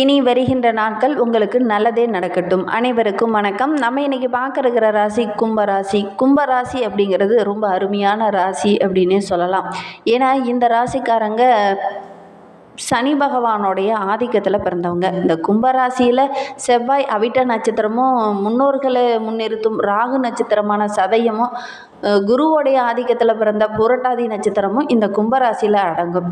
இனி வருகின்ற நாட்கள் உங்களுக்கு நல்லதே நடக்கட்டும். அனைவருக்கும் வணக்கம். நம்ம இன்னைக்கு பார்க்க ராசி கும்பராசி கும்பராசி அப்படிங்கிறது ரொம்ப அருமையான ராசி அப்படின்னே சொல்லலாம். ஏன்னா இந்த ராசிக்காரங்க சனி பகவானுடைய ஆதிக்கத்தில் பிறந்தவங்க. இந்த கும்பராசியில் செவ்வாய் அவிட்ட நட்சத்திரமும் முன்னோர்களை முன்னிறுத்தும் ராகு நட்சத்திரமான சதயமும் குருவோடைய ஆதிக்கத்தில் பிறந்த புரட்டாதி நட்சத்திரமும் இந்த கும்பராசியில் அடங்கும்.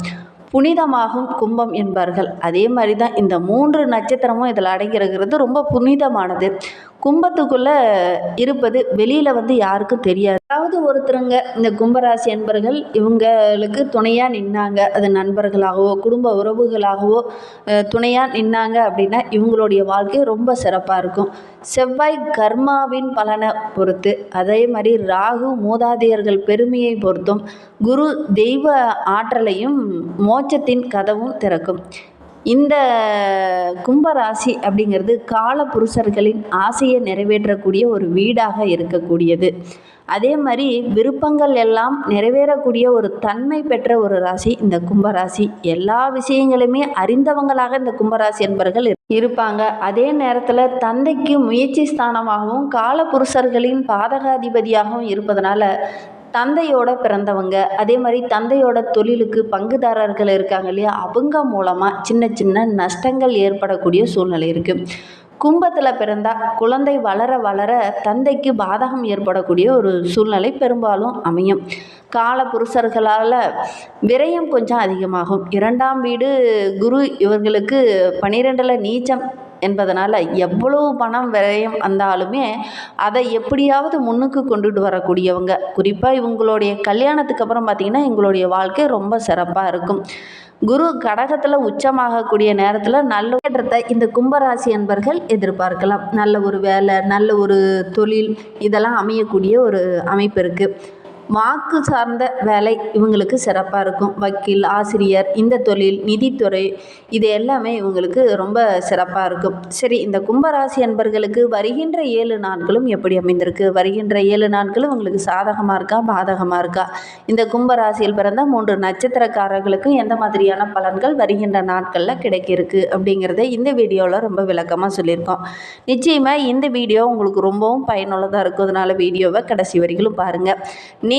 புனிதமாகும் கும்பம் என்பார்கள். அதே மாதிரி தான் இந்த மூன்று நட்சத்திரமும் இதில் அடங்கியிருக்கிறது. ரொம்ப புனிதமானது. கும்பத்துக்குள்ளே இருப்பது வெளியில் வந்து யாருக்கும் தெரியாது. அதாவது ஒருத்தருங்க இந்த கும்பராசி என்பர்கள் இவங்களுக்கு துணையாக நின்னாங்க அது நண்பர்களாகவோ குடும்ப உறவுகளாகவோ துணையாக நின்னாங்க அப்படின்னா இவங்களுடைய வாழ்க்கை ரொம்ப சிறப்பாக இருக்கும். செவ்வாய் கர்மாவின் பலனை பொறுத்து அதே மாதிரி ராகு மூதாதையர்கள் பெருமையை பொறுத்தும் குரு தெய்வ ஆற்றலையும் மோட்சத்தின் கதவும் திறக்கும். இந்த கும்பராசி அப்படிங்கிறது கால புருஷர்களின் ஆசையை நிறைவேற்றக்கூடிய ஒரு வீடாக இருக்கக்கூடியது. அதே மாதிரி விருப்பங்கள் எல்லாம் நிறைவேறக்கூடிய ஒரு தன்மை பெற்ற ஒரு ராசி இந்த கும்பராசி. எல்லா விஷயங்களுமே அறிந்தவங்களாக இந்த கும்பராசி என்பவர்கள் இரு- இருப்பாங்க. அதே நேரத்தில் தந்தைக்கு முயற்சி ஸ்தானமாகவும் காலபுருஷர்களின் பாதகாதிபதியாகவும் இருப்பதனால தந்தையோட பிறந்தவங்க அதே மாதிரி தந்தையோட தொழிலுக்கு பங்குதாரர்கள் இருக்காங்க இல்லையா? அவங்க மூலமாக சின்ன சின்ன நஷ்டங்கள் ஏற்படக்கூடிய சூழ்நிலை இருக்குது கும்பத்தில் பிறந்தா குழந்தை வளர வளர தந்தைக்கு பாதகம் ஏற்படக்கூடிய ஒரு சூழ்நிலை பெரும்பாலும் அமையும். கால புருஷர்களால் விரயம் கொஞ்சம் அதிகமாகும். இரண்டாம் வீடு குரு இவர்களுக்கு பன்னிரெண்டில் நீச்சம் என்பதனால் எவ்வளவு பணம் விரயம் வந்தாலுமே அதை எப்படியாவது முன்னுக்கு கொண்டுட்டு வரக்கூடியவங்க. குறிப்பாக இவங்களுடைய கல்யாணத்துக்கு அப்புறம் பார்த்திங்கன்னா எங்களுடைய வாழ்க்கை ரொம்ப சிறப்பாக இருக்கும். குரு கடகத்தில் உச்சமாகக்கூடிய நேரத்தில் நல்ல ஏற்றத்தை இந்த கும்பராசி அன்பர்கள் எதிர்பார்க்கலாம். நல்ல ஒரு வேலை நல்ல ஒரு தொழில் இதெல்லாம் அமையக்கூடிய ஒரு அமைப்பு இருக்குது வாக்கு சார்ந்த வேலை இவங்களுக்கு சிறப்பாக இருக்கும். வக்கீல் ஆசிரியர் இந்த தொழில் நிதித்துறை இது எல்லாமே இவங்களுக்கு ரொம்ப சிறப்பாக இருக்கும். சரி இந்த கும்பராசி அன்பர்களுக்கு வருகின்ற ஏழு நாட்களும் எப்படி அமைந்திருக்கு? வருகின்ற ஏழு நாட்களும் உங்களுக்கு சாதகமாக இருக்கா பாதகமாக இருக்கா? இந்த கும்பராசியில் பிறந்த மூன்று நட்சத்திரக்காரர்களுக்கும் எந்த மாதிரியான பலன்கள் வருகின்ற நாட்களில் கிடைக்கிருக்கு அப்படிங்கிறத இந்த வீடியோவில் ரொம்ப விளக்கமாக சொல்லியிருக்கோம். நிச்சயமாக இந்த வீடியோ உங்களுக்கு ரொம்பவும் பயனுள்ளதாக இருக்கும் அதனால் வீடியோவை கடைசி வரைக்கும் பாருங்கள் நீ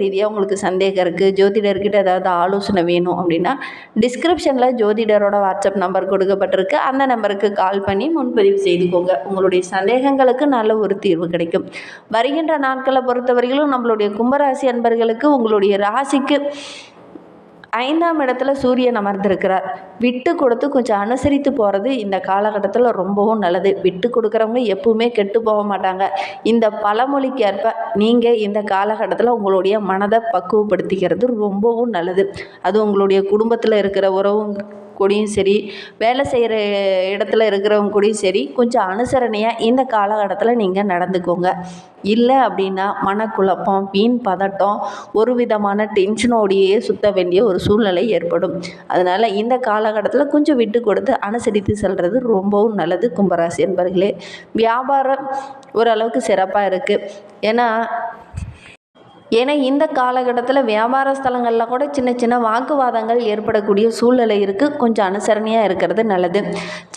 ரீதியாக உங்களுக்கு சந்தேகம் இருக்குது ஜோதிடர்கிட்ட ஏதாவது ஆலோசனை வேணும் அப்படின்னா டிஸ்கிரிப்ஷனில் ஜோதிடரோட வாட்ஸ்அப் நம்பர் கொடுக்கப்பட்டிருக்கு. அந்த நம்பருக்கு கால் பண்ணி முன்பதிவு செய்துக்கோங்க. உங்களுடைய சந்தேகங்களுக்கு நல்ல ஒரு தீர்வு கிடைக்கும். வருகின்ற நாட்களை பொறுத்தவரையிலும் நம்மளுடைய கும்பராசி அன்பர்களுக்கு உங்களுடைய ராசிக்கு ஐந்தாம் இடத்துல சூரியன் அமர்ந்திருக்கிறார். விட்டு கொடுத்து கொஞ்சம் அனுசரித்து போகிறது இந்த காலகட்டத்தில் ரொம்பவும் நல்லது. விட்டு கொடுக்குறவங்க எப்பவுமே கெட்டு போக மாட்டாங்க. இந்த பழமொழிக்கு ஏற்ப நீங்கள் இந்த காலகட்டத்தில் உங்களுடைய மனதை பக்குவப்படுத்திக்கிறது ரொம்பவும் நல்லது. அது உங்களுடைய குடும்பத்தில் இருக்கிற உறவும் கூடயும் சரி வேலை செய்கிற இடத்துல இருக்கிறவங்க கூடயும் சரி கொஞ்சம் அனுசரணையாக இந்த காலகட்டத்தில் நீங்கள் நடந்துக்கோங்க. இல்லை அப்படின்னா மனக்குழப்பம் வீண் பதட்டம் ஒரு விதமான டென்ஷனோடையே சுத்த வேண்டிய ஒரு சூழ்நிலை ஏற்படும். அதனால் இந்த காலகட்டத்தில் கொஞ்சம் விட்டு கொடுத்து அனுசரித்து செல்வது ரொம்பவும் நல்லது கும்பராசி என்பர்களே. வியாபாரம் ஓரளவுக்கு சிறப்பாக இருக்குது ஏன்னா ஏன்னா இந்த காலகட்டத்தில் வியாபார ஸ்தலங்களில் கூட சின்ன சின்ன வாக்குவாதங்கள் ஏற்படக்கூடிய சூழ்நிலை இருக்குது கொஞ்சம் அனுசரணையாக இருக்கிறது நல்லது.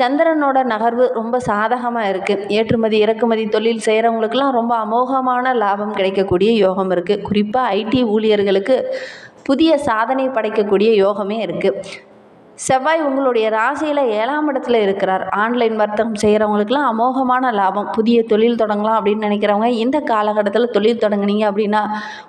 சந்திரனோட நகர்வு ரொம்ப சாதகமாக இருக்குது ஏற்றுமதி இறக்குமதி தொழில் செய்கிறவங்களுக்கெல்லாம் ரொம்ப அமோகமான லாபம் கிடைக்கக்கூடிய யோகம் இருக்குது குறிப்பாக ஐடி ஊழியர்களுக்கு புதிய சாதனை படைக்கக்கூடிய யோகமே இருக்குது செவ்வாய் உங்களுடைய ராசியில் ஏழாம் இடத்துல இருக்கிறார். ஆன்லைன் வர்த்தகம் செய்கிறவங்களுக்குலாம் அமோகமான லாபம். புதிய தொழில் தொடங்கலாம் அப்படின்னு நினைக்கிறவங்க இந்த காலகட்டத்தில் தொழில் தொடங்குனீங்க அப்படின்னா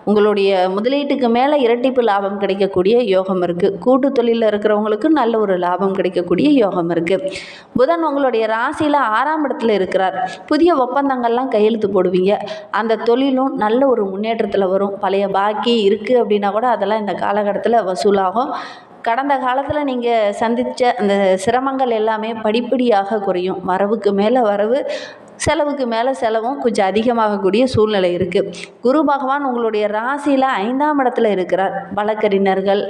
உங்களுடைய முதலீட்டுக்கு மேலே இரட்டிப்பு லாபம் கிடைக்கக்கூடிய யோகம் இருக்குது கூட்டு தொழிலில் இருக்கிறவங்களுக்கு நல்ல ஒரு லாபம் கிடைக்கக்கூடிய யோகம் இருக்குது புதன் உங்களுடைய ராசியில் ஆறாம் இடத்துல இருக்கிறார். புதிய ஒப்பந்தங்கள்லாம் கையெழுத்து போடுவீங்க. அந்த தொழிலும் நல்ல ஒரு முன்னேற்றத்தில் வரும். பழைய பாக்கி இருக்குது அப்படின்னா கூட அதெல்லாம் இந்த காலகட்டத்தில் வசூலாகும். கடந்த காலத்தில் நீங்கள் சந்தித்த அந்த சிரமங்கள் எல்லாமே படிப்படியாக குறையும். வரவுக்கு மேலே வரவு செலவுக்கு மேலே செலவும் கொஞ்சம் அதிகமாகக்கூடிய சூழ்நிலை இருக்குது குரு பகவான் உங்களுடைய ராசியில் ஐந்தாம் இடத்துல இருக்கிறார். வழக்கறிஞர்கள்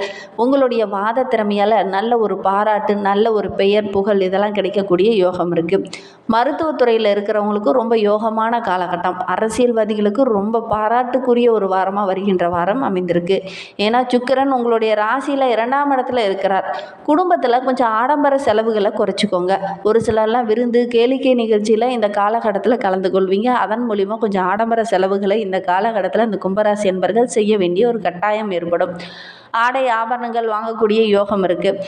உங்களுடைய வாத திறமையால் நல்ல ஒரு பாராட்டு நல்ல ஒரு பெயர் புகழ் இதெல்லாம் கிடைக்கக்கூடிய யோகம் இருக்குது மருத்துவத்துறையில் இருக்கிறவங்களுக்கும் ரொம்ப யோகமான காலகட்டம். அரசியல்வாதிகளுக்கு ரொம்ப பாராட்டுக்குரிய ஒரு வாரமாக வருகின்ற வாரம் அமைந்திருக்கு. ஏன்னா சுக்கிரன் உங்களுடைய ராசியில் இரண்டாம் இடத்துல இருக்கிறார். குடும்பத்தில் கொஞ்சம் ஆடம்பர செலவுகளை குறைச்சிக்கோங்க. ஒரு சிலர்லாம் விருந்து கேளிக்கை நிகழ்ச்சியில் இந்த காலகட்டத்தில் கலந்து கொள்வீங்க. அதன் மூலிமா கொஞ்சம் ஆடம்பர செலவுகளை இந்த காலகட்டத்தில் இந்த கும்பராசி என்பர்கள் செய்ய வேண்டிய ஒரு கட்டாயம் ஏற்படும். ஆடை ஆபரணங்கள் வாங்கக்கூடிய யோகம் இருக்குது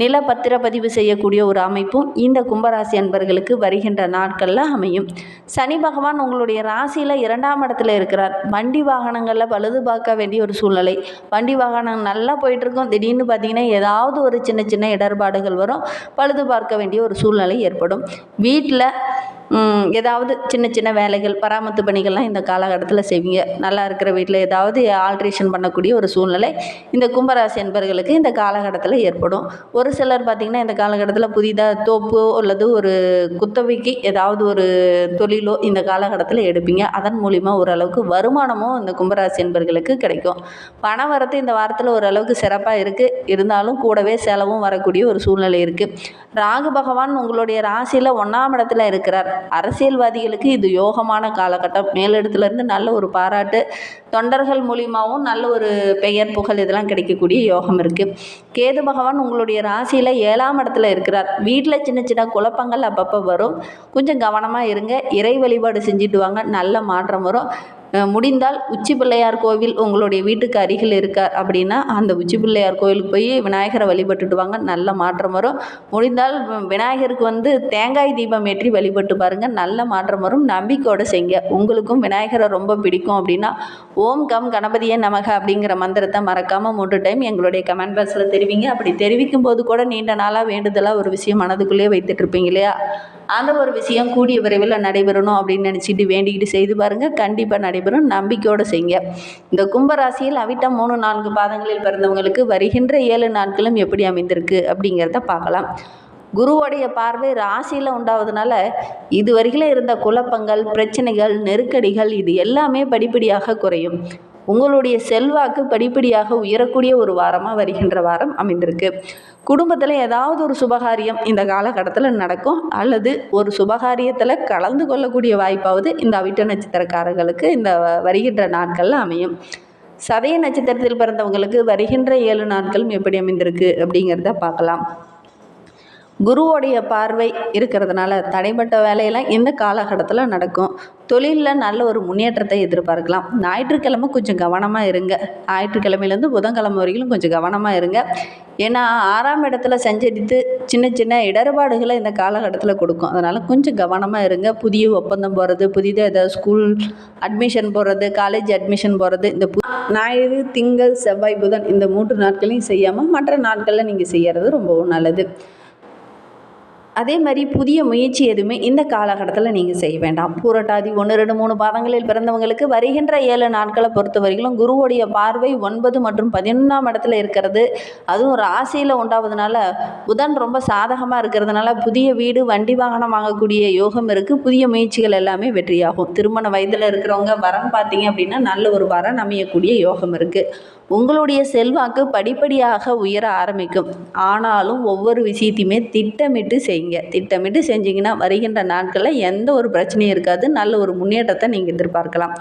நில பத்திரப்பதிவு செய்யக்கூடிய ஒரு அமைப்பும் இந்த கும்பராசி அன்பர்களுக்கு வருகின்ற நாட்களில் அமையும். சனி பகவான் உங்களுடைய ராசியில் இரண்டாம் இடத்துல இருக்கிறார். வண்டி வாகனங்களில் பழுது பார்க்க வேண்டிய ஒரு சூழ்நிலை. வண்டி வாகனம் நல்லா போயிட்டுருக்கும். திடீர்னு பார்த்தீங்கன்னா ஏதாவது ஒரு சின்ன சின்ன இடர்பாடுகள் வரும். பழுது பார்க்க வேண்டிய ஒரு சூழ்நிலை ஏற்படும். வீட்டில் ஏதாவது சின்ன சின்ன வேலைகள் பராமத்து பணிகள்லாம் இந்த காலகட்டத்தில் செய்வீங்க. நல்லா இருக்கிற வீட்டில் ஏதாவது ஆல்ட்ரேஷன் பண்ணக்கூடிய ஒரு சூழ்நிலை இந்த கும்பராசி என்பர்களுக்கு இந்த காலகட்டத்தில் ஏற்படும். ஒரு சிலர் பார்த்திங்கன்னா இந்த காலகட்டத்தில் புதிதாக தோப்போ அல்லது ஒரு குத்தகைக்கு ஏதாவது ஒரு தொழிலோ இந்த காலகட்டத்தில் எடுப்பீங்க. அதன் மூலிமா ஓரளவுக்கு வருமானமும் இந்த கும்பராசி என்பர்களுக்கு கிடைக்கும். பண வரத்து இந்த வாரத்தில் ஓரளவுக்கு சிறப்பாக இருக்குது இருந்தாலும் கூடவே செலவும் வரக்கூடிய ஒரு சூழ்நிலை இருக்குது ராகு பகவான் உங்களுடைய ராசியில் ஒன்றாம் இடத்துல இருக்கிறார். அரசியல்வாதிகளுக்கு இது யோகமான காலகட்டம். மேலிடத்துலேருந்து நல்ல ஒரு பாராட்டு தொண்டர்கள் மூலியமாகவும் நல்ல ஒரு பெயர் புகழ் இதெல்லாம் கிடைக்கக்கூடிய யோகம் இருக்குது கேது பகவான் உங்களுடைய ராசியில் ஏழாம் இடத்துல இருக்கிறார். வீட்டில் சின்ன சின்ன குழப்பங்கள் அப்பப்போ வரும். கொஞ்சம் கவனமாக இருங்க. இறை வழிபாடு செஞ்சுட்டு வாங்க. நல்ல மாற்றம் வரும். முடிந்தால் உச்சி பிள்ளையார் கோவில் உங்களுடைய வீட்டுக்கு அருகில் இருக்கார் அப்படின்னா அந்த உச்சி பிள்ளையார் கோவிலுக்கு போய் விநாயகரை வழிபட்டுட்டு வாங்க. நல்ல மாற்றம் வரும். முடிந்தால் விநாயகருக்கு வந்து தேங்காய் தீபம் ஏற்றி வழிபட்டு பாருங்கள் நல்ல மாற்றம் வரும். நம்பிக்கையோடு செய்ங்க. உங்களுக்கும் விநாயகரை ரொம்ப பிடிக்கும் அப்படின்னா ஓம் கம் கணபதியே நமக அப்படிங்கிற மந்திரத்தை மறக்காமல் மூன்று டைம் எங்களுடைய கமெண்ட் பாக்ஸில் தெரிவிங்க. அப்படி தெரிவிக்கும் போது கூட நீண்ட நாளாக வேண்டுதலாக ஒரு விஷயம் மனதுக்குள்ளேயே வைத்துட்டு இருப்பீங்க இல்லையா? அந்த ஒரு விஷயம் கூடிய விரைவில் நடைபெறணும் அப்படின்னு நினச்சிட்டு வேண்டிக்கிட்டு செய்து பாருங்கள் கண்டிப்பாக நடைபெறும். நம்பிக்கையோடு செய்யுங்க இந்த கும்பராசியில் அவிட்டம் மூணு நான்கு பாதங்களில் பிறந்தவங்களுக்கு வருகின்ற ஏழு நாட்களும் எப்படி அமைந்திருக்கு அப்படிங்கிறத பார்க்கலாம். குருவோடைய பார்வை ராசியில் உண்டாவதுனால இது வரைக்கும் இருந்த குழப்பங்கள் பிரச்சனைகள் நெருக்கடிகள் இது எல்லாமே படிப்படியாக குறையும். உங்களுடைய செல்வாக்கு படிப்படியாக உயரக்கூடிய ஒரு வாரமாக வருகின்ற வாரம் அமைந்திருக்கு. குடும்பத்தில் ஏதாவது ஒரு சுபகாரியம் இந்த காலகட்டத்தில் நடக்கும். அல்லது ஒரு சுபகாரியத்தில் கலந்து கொள்ளக்கூடிய வாய்ப்பாவது இந்த அவிட்ட நட்சத்திரக்காரர்களுக்கு இந்த வருகின்ற நாட்களில் அமையும். சதய நட்சத்திரத்தில் பிறந்தவங்களுக்கு வருகின்ற ஏழு நாட்களும் எப்படி அமைந்திருக்கு அப்படிங்கிறத பார்க்கலாம். குருவோடைய பார்வை இருக்கிறதுனால தடைப்பட்ட வேலையெல்லாம் இந்த காலகட்டத்தில் நடக்கும். தொழிலில் நல்ல ஒரு முன்னேற்றத்தை எதிர்பார்க்கலாம். ஞாயிற்றுக்கிழமை கொஞ்சம் கவனமாக இருங்க. ஞாயிற்றுக்கிழமையிலேருந்து புதன்கிழமை வரைக்கும் கொஞ்சம் கவனமாக இருங்க. ஏன்னா ஆறாம் இடத்துல சஞ்சரித்து சின்ன சின்ன இடர்பாடுகளை இந்த காலகட்டத்தில் கொடுக்கும். அதனால் கொஞ்சம் கவனமாக இருங்க. புதிய ஒப்பந்தம் போகிறது புதிதாக ஏதாவது ஸ்கூல் அட்மிஷன் போடுறது காலேஜ் அட்மிஷன் போகிறது இந்த பு- ஞாயிறு திங்கள் செவ்வாய் புதன் இந்த மூன்று நாட்களையும் செய்யாமல் மற்ற நாட்களில் நீங்கள் செய்கிறது ரொம்பவும் நல்லது. அதே மாதிரி புதிய முயற்சி எதுவுமே இந்த காலகட்டத்தில் நீங்கள் செய்ய வேண்டாம். பூரட்டாதி ஒன்று ரெண்டு மூணு பாதங்களில் பிறந்தவங்களுக்கு வருகின்ற ஏழு நாட்களை பொறுத்த வரைக்கும் குருவுடைய பார்வை ஒன்பது மற்றும் பதினொன்றாம் இடத்துல இருக்கிறது. அதுவும் ராசியில் உண்டாவதுனால புதன் ரொம்ப சாதகமாக இருக்கிறதுனால புதிய வீடு வண்டி வாகனம் வாங்கக்கூடிய யோகம் இருக்குது புதிய முயற்சிகள் எல்லாமே வெற்றியாகும். திருமண வயதில் இருக்கிறவங்க வரன் பார்த்தீங்க அப்படின்னா நல்ல ஒரு வரன் அமையக்கூடிய யோகம் இருக்குது உங்களுடைய செல்வாக்கு படிப்படியாக உயர ஆரம்பிக்கும். ஆனாலும் ஒவ்வொரு விஷயத்தையுமே திட்டமிட்டு செய்யுங்க. திட்டமிட்டு செஞ்சீங்கன்னா வருகின்ற நாட்களில் எந்த ஒரு பிரச்சனையும் இருக்காது. நல்ல ஒரு முன்னேற்றத்தை நீங்கள் எதிர்பார்க்கலாம்.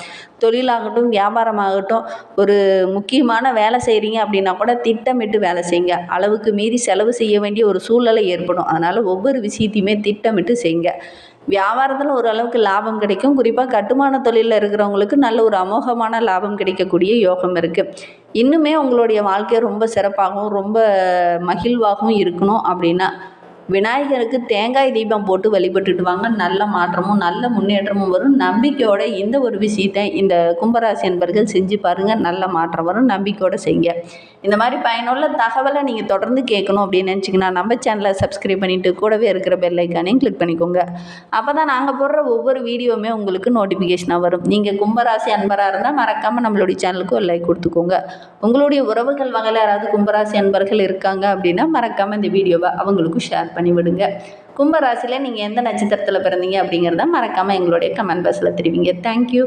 தொழிலாகட்டும் வியாபாரமாகட்டும் ஒரு முக்கியமான வேலை செய்கிறீங்க அப்படின்னா கூட திட்டமிட்டு வேலை செய்யுங்க அளவுக்கு மீறி செலவு செய்ய வேண்டிய ஒரு சூழ்நிலை ஏற்படும். அதனால் ஒவ்வொரு விஷயத்தையுமே திட்டமிட்டு செய்யுங்க வியாபாரத்தில் ஓரளவுக்கு லாபம் கிடைக்கும். குறிப்பாக கட்டுமான தொழிலில் இருக்கிறவங்களுக்கு நல்ல ஒரு அமோகமான லாபம் கிடைக்கக்கூடிய யோகம் இருக்குது இன்னுமே உங்களுடைய வாழ்க்கை ரொம்ப சிறப்பாகவும் ரொம்ப மகிழ்வாகவும் இருக்கணும் அப்படின்னா விநாயகருக்கு தேங்காய் தீபம் போட்டு வழிபட்டுட்டு வாங்க நல்ல மாற்றமும் நல்ல முன்னேற்றமும் வரும். நம்பிக்கையோட இந்த ஒரு விஷயத்தை இந்த கும்பராசி என்பர்கள் செஞ்சு பாருங்கள் நல்ல மாற்றம் வரும். நம்பிக்கையோட செய்யுங்க. இந்த மாதிரி பயனுள்ள தகவலை நீங்கள் தொடர்ந்து கேட்கணும் அப்படின்னு நினச்சிங்கன்னா நம்ம சேனலை சப்ஸ்கிரைப் பண்ணிவிட்டு கூடவே இருக்கிற பெல்லைக்கானையும் கிளிக் பண்ணிக்கோங்க. அப்போ தான் நாங்கள் போடுற ஒவ்வொரு வீடியோவுமே உங்களுக்கு நோட்டிஃபிகேஷனாக வரும். நீங்கள் கும்பராசி அன்பராக இருந்தால் மறக்காமல் நம்மளுடைய சேனலுக்கு ஒரு லைக் கொடுத்துக்கோங்க. உங்களுடைய உறவுகள் வகையில் யாராவது கும்பராசி அன்பர்கள் இருக்காங்க அப்படின்னா மறக்காமல் இந்த வீடியோவை அவங்களுக்கும் ஷேர் பண்ணிவிடுங்க கும்பராசியில் நீங்கள் எந்த நட்சத்திரத்தில் பிறந்தீங்க அப்படிங்கிறத மறக்காமல் எங்களுடைய கமெண்ட் பாக்ஸில் தெரிவிங்க. தேங்க்யூ